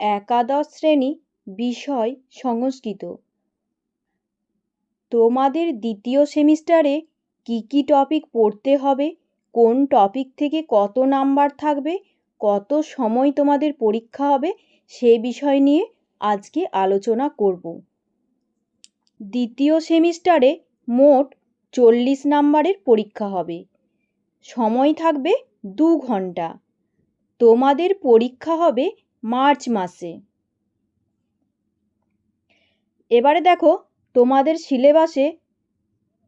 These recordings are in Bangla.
একাদশ শ্রেণি বিষয় সংস্কৃত। তোমাদের দ্বিতীয় সেমিস্টারে কী কী টপিক পড়তে হবে? কোন টপিক থেকে কত নাম্বার থাকবে? কত সময় তোমাদের পরীক্ষা হবে? সে বিষয় নিয়ে আজকে আলোচনা করব। দ্বিতীয় সেমিস্টারে মোট চল্লিশ নাম্বারের পরীক্ষা হবে। সময় থাকবে দু ঘণ্টা। তোমাদের পরীক্ষা হবে মার্চ মাসে। এবারে দেখো, তোমাদের সিলেবাসে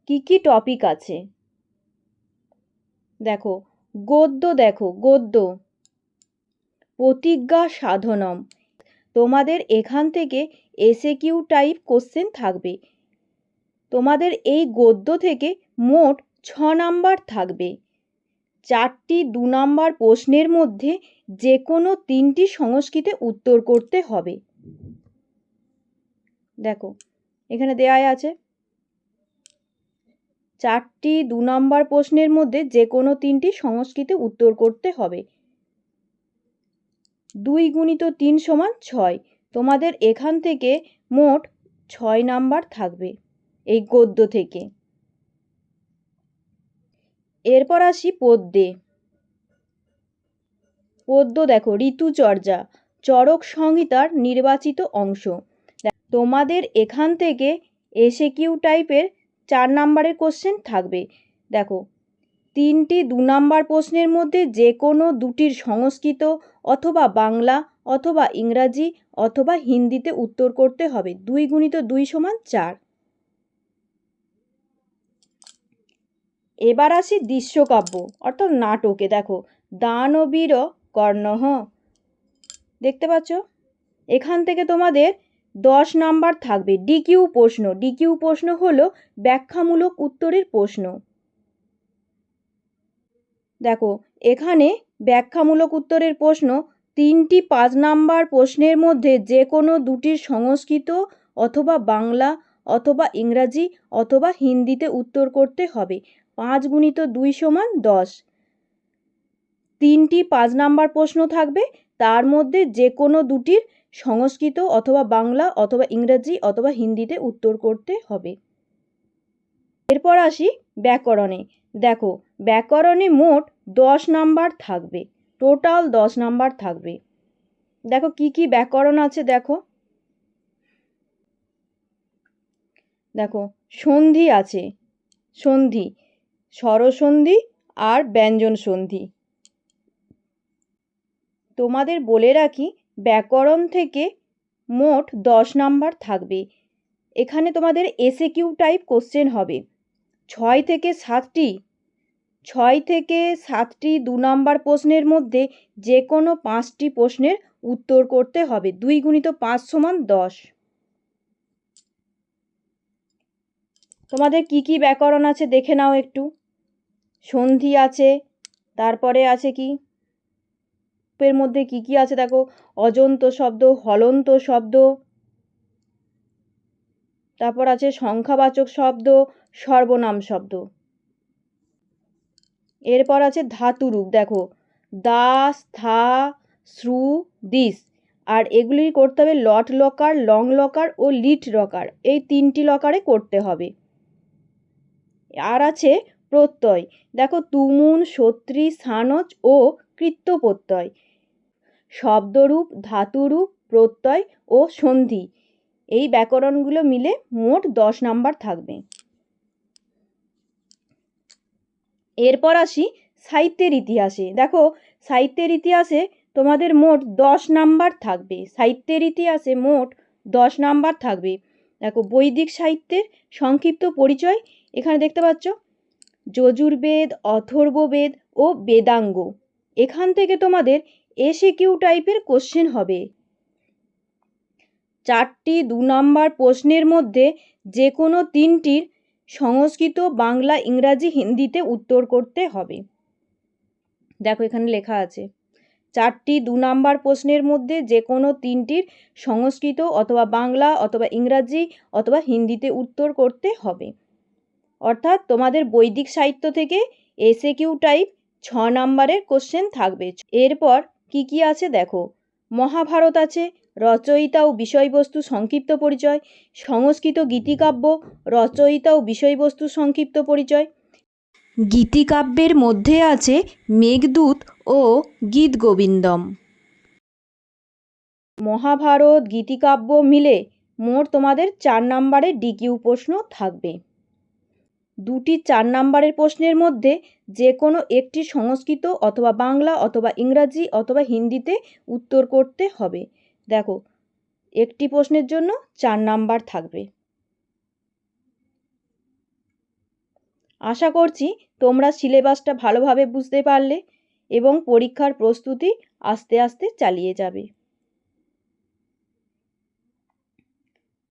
কি কি টপিক আছে। দেখো, গদ্য দেখো, গদ্য। প্রতিজ্ঞা সাধনম। তোমাদের এখান থেকে এসে কিউ টাইপ কোশ্চেন থাকবে। তোমাদের এই গদ্য থেকে মোট ছ নাম্বার থাকবে। চারটি দু নাম্বার প্রশ্নের মধ্যে যে কোনো তিনটি সংস্কৃতে উত্তর করতে হবে। দেখো, এখানে দেয়াই আছে। চারটি দু নম্বর প্রশ্নের মধ্যে যে কোনো তিনটি সংস্কৃতে উত্তর করতে হবে। দুই গুণিত তিন সমান ছয়, তোমাদের এখান থেকে মোট ছয় নাম্বার থাকবে এই গদ্য থেকে। এরপর আসি পদ্যে। পদ্য দেখো, ঋতুচর্যা চরক সংহিতার নির্বাচিত অংশ। তোমাদের এখান থেকে এসে কিউ টাইপের চার নাম্বারের কোশ্চেন থাকবে। দেখো, তিনটি দু নাম্বার প্রশ্নের মধ্যে যে কোনো দুটির সংস্কৃত অথবা বাংলা অথবা ইংরাজি অথবা হিন্দিতে উত্তর করতে হবে। দুই গুণিত দুই সমান চার। এবার আসি দৃশ্যকাব্য, অর্থাৎ নাটকে। দেখো, দানবীর কর্ণহ। দেখতে পাচ্ছ? এখান থেকে তোমাদের দশ নাম্বার থাকবে। ডিকিউ প্রশ্ন। ডিকিউ প্রশ্ন হলো ব্যাখ্যামূলক উত্তরের প্রশ্ন। দেখো, এখানে ব্যাখ্যামূলক উত্তরের প্রশ্ন। তিনটি পাঁচ নাম্বার প্রশ্নের মধ্যে যে কোনো দুটির সংস্কৃত অথবা বাংলা অথবা ইংরাজি অথবা হিন্দিতে উত্তর করতে হবে। পাঁচ গুণিত দুই সমান দশ। তিনটি পাঁচ নাম্বার প্রশ্ন থাকবে, তার মধ্যে যে কোনো দুটির সংস্কৃত অথবা বাংলা অথবা ইংরাজি অথবা হিন্দিতে উত্তর করতে হবে। এরপর আসি ব্যাকরণে। দেখো, ব্যাকরণে মোট দশ নাম্বার থাকবে, টোটাল দশ নাম্বার থাকবে। দেখো কি কি ব্যাকরণ আছে দেখো। দেখো, সন্ধি আছে, সন্ধি। স্বরসন্ধি আর ব্যঞ্জন সন্ধি তোমাদের বলে রাখি, ব্যাকরণ থেকে মোট দশ নাম্বার থাকবে। এখানে তোমাদের এসে কিউ টাইপ কোশ্চেন হবে। ছয় থেকে সাতটি, ছয় থেকে সাতটি দু নাম্বার প্রশ্নের মধ্যে যে কোনো পাঁচটি প্রশ্নের উত্তর করতে হবে। দুই গুণিত পাঁচ সমান দশ। তোমাদের কি কি ব্যাকরণ আছে দেখে নাও একটু। সন্ধি আছে, তারপরে আছে কি? এর মধ্যে কি কি আছে দেখো? অজন্ত শব্দ, হলন্ত শব্দ, তারপর আছে সংখ্যাবাচক শব্দ, সর্বনাম শব্দ। এরপর আছে ধাতুরূপ, দেখো। দাস, থা, শ্রু, দিস। আর এগুলি করতে হবে লট লকার, লং লকার ও লিট লকার। এই তিনটি লকারে করতে হবে। আর আছে প্রত্যয়। দেখো তুমুন সত্রী সানচ ও কৃত্য প্রত্যয় শব্দরূপ, ধাতুরূপ, প্রত্যয় ও সন্ধি। এই ব্যাকরণগুলো মিলে মোট দশ নাম্বার থাকবে। এরপর আসি সাহিত্যের ইতিহাসে। দেখো, সাহিত্যের ইতিহাসে তোমাদের মোট দশ নাম্বার থাকবে। সাহিত্যের ইতিহাসে মোট দশ নাম্বার থাকবে। দেখো, বৈদিক সাহিত্যের সংক্ষিপ্ত পরিচয় এখানে দেখতে পাচ্ছ। যজুর্বেদ, অথর্ববেদ ও বেদাঙ্গ। এখান থেকে তোমাদের এসে কিউ টাইপের কোশ্চেন হবে। চারটি দু নম্বর প্রশ্নের মধ্যে যে কোনো তিনটির সংস্কৃত, বাংলা, ইংরাজি, হিন্দিতে উত্তর করতে হবে। দেখো এখানে লেখা আছে। চারটি দু নাম্বার প্রশ্নের মধ্যে যে কোনো তিনটির সংস্কৃত অথবা বাংলা অথবা ইংরাজি অথবা হিন্দিতে উত্তর করতে হবে। অর্থাৎ তোমাদের বৈদিক সাহিত্য থেকে এসে কিউ টাইপ ছ নম্বরের কোশ্চেন থাকবে। এরপর কি কি আছে দেখো? মহাভারত আছে, রচয়িতা ও বিষয়বস্তু সংক্ষিপ্ত পরিচয়, সংস্কৃত গীতিকাব্য, রচয়িতা ও বিষয়বস্তু সংক্ষিপ্ত পরিচয়। গীতিকাব্যের মধ্যে আছে মেঘদূত ও গীতগোবিন্দম। মহাভারত গীতিকাব্য মিলে মোট তোমাদের চার নাম্বারের ডিকিউ প্রশ্ন থাকবে। দুটি চার নাম্বারের প্রশ্নের মধ্যে যে কোনো একটি সংস্কৃত অথবা বাংলা অথবা ইংরাজি অথবা হিন্দিতে উত্তর করতে হবে। দেখো, একটি প্রশ্নের জন্য চার নাম্বার থাকবে। আশা করছি তোমরা সিলেবাসটা ভালোভাবে বুঝতে পারলে এবং পরীক্ষার প্রস্তুতি আস্তে আস্তে চালিয়ে যাবে।